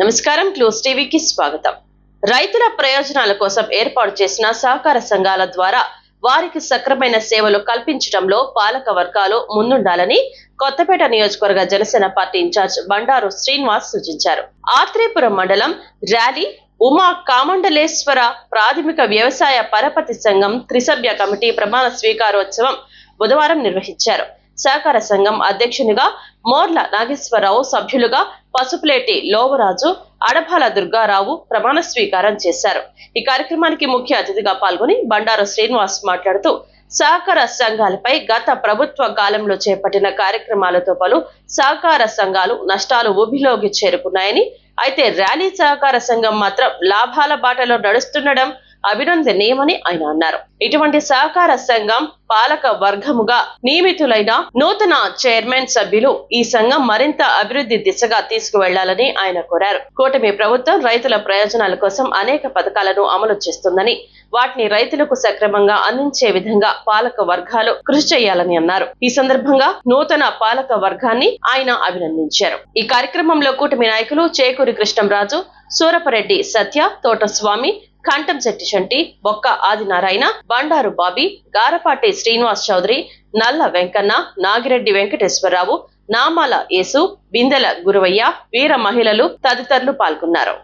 నమస్కారం క్లోజ్ టీవీకి స్వాగతం. రైతుల ప్రయోజనాల కోసం ఏర్పాటు చేసిన సహకార సంఘాల ద్వారా వారికి సక్రమైన సేవలు కల్పించడంలో పాలక వర్గాలు ముందుండాలని కొత్తపేట నియోజకవర్గ Janasena party in charge Bandaru Srinivas సూచించారు. ఆత్రేపురం మండలం ర్యాలీ ఉమా కామండలేశ్వర ప్రాథమిక వ్యవసాయ పరపతి సంఘం త్రిసభ్య కమిటీ ప్రమాణ స్వీకారోత్సవం బుధవారం నిర్వహించారు. సహకార సంఘం అధ్యక్షునిగా మోర్ల నాగేశ్వరరావు సభ్యులుగా పసుపులేటి లోవరాజు అడపాల దుర్గారావు ప్రమాణ స్వీకారం చేశారు. ఈ కార్యక్రమానికి ముఖ్య అతిథిగా పాల్గొని బండారు శ్రీనివాస్ మాట్లాడుతూ సహకార సంఘాలపై గత ప్రభుత్వ కాలంలో చేపట్టిన కార్యక్రమాలతో పలు సహకార సంఘాలు నష్టాలు ఊబిలోకి చేరుకున్నాయని అయితే ర్యాలీ సహకార సంఘం మాత్రం లాభాల బాటలో నడుస్తుండడం అభినందనీయమని ఆయన అన్నారు. ఇటువంటి సహకార సంఘం పాలక వర్గముగా నియమితులైన నూతన చైర్మన్ సభ్యులు ఈ సంఘం మరింత అభివృద్ధి దిశగా తీసుకువెళ్ళాలని ఆయన కోరారు. కూటమి ప్రభుత్వం రైతుల ప్రయోజనాల కోసం అనేక పథకాలను అమలు చేస్తుందని వాటిని రైతులకు సక్రమంగా అందించే విధంగా పాలక వర్గాలు కృషి చేయాలని అన్నారు. ఈ సందర్భంగా నూతన పాలక వర్గాన్ని ఆయన అభినందించారు. ఈ కార్యక్రమంలో కూటమి నాయకులు చేకూరి కృష్ణంరాజు సూరపరెడ్డి సత్య తోటస్వామి కంటంశెట్టి శంటి బొక్క ఆదినారాయణ బండారు బాబీ గారపాటి శ్రీనివాస్ చౌదరి నల్ల వెంకన్న నాగిరెడ్డి వెంకటేశ్వరరావు నామాల యేసు బిందెల గురువయ్య వీర మహిళలు తదితరులు పాల్గొన్నారు.